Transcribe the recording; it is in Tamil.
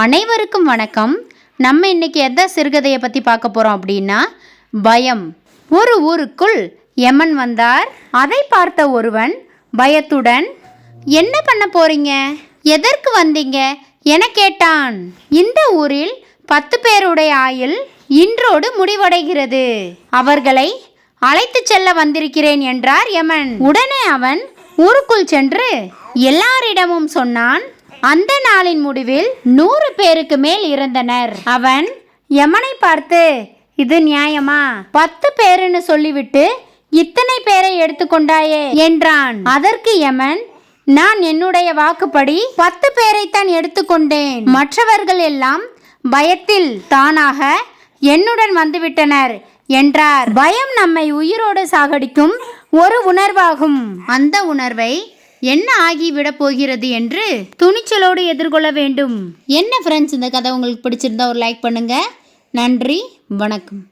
அனைவருக்கும் வணக்கம். நம்ம இன்னைக்கு எந்த சிறுகதையை பற்றி பார்க்க போகிறோம் அப்படின்னா பயம். ஒரு ஊருக்குள் யமன் வந்தார். அதை பார்த்த ஒருவன் பயத்துடன் என்ன பண்ண போறீங்க? எதற்கு வந்தீங்க? என கேட்டான். இந்த ஊரில் பத்து பேருடைய ஆயுள் இன்றோடு முடிவடைகிறது. அவர்களை அழைத்துச் செல்ல வந்திருக்கிறேன் என்றார் யமன். உடனே அவன் ஊருக்குள் சென்று எல்லாரிடமும் சொன்னான் அந்த நாளின் முடிவில் நூறு பேருக்கு மேல் இருந்தனர் அவன் யமனை பார்த்து இது நியாயமா? பத்து பேருன்னு சொல்லிவிட்டு இத்தனை பேரை எடுத்துக்கொண்டாயே என்றான். அதற்கு யமன் நான் என்னுடைய வாக்குப்படி பத்து பேரைத்தான் எடுத்துக்கொண்டேன் மற்றவர்கள் எல்லாம் பயத்தில் தானாக என்னுடன் வந்துவிட்டனர் என்றார். பயம் நம்மை உயிரோடு சாகடிக்கும் ஒரு உணர்வாகும். அந்த உணர்வை என்ன ஆகிவிடப் போகிறது என்று துணிச்சலோடு எதிர்கொள்ள வேண்டும். என்ன ஃப்ரெண்ட்ஸ் இந்த கதை உங்களுக்கு பிடிச்சிருந்தா ஒரு லைக் பண்ணுங்க. நன்றி வணக்கம்.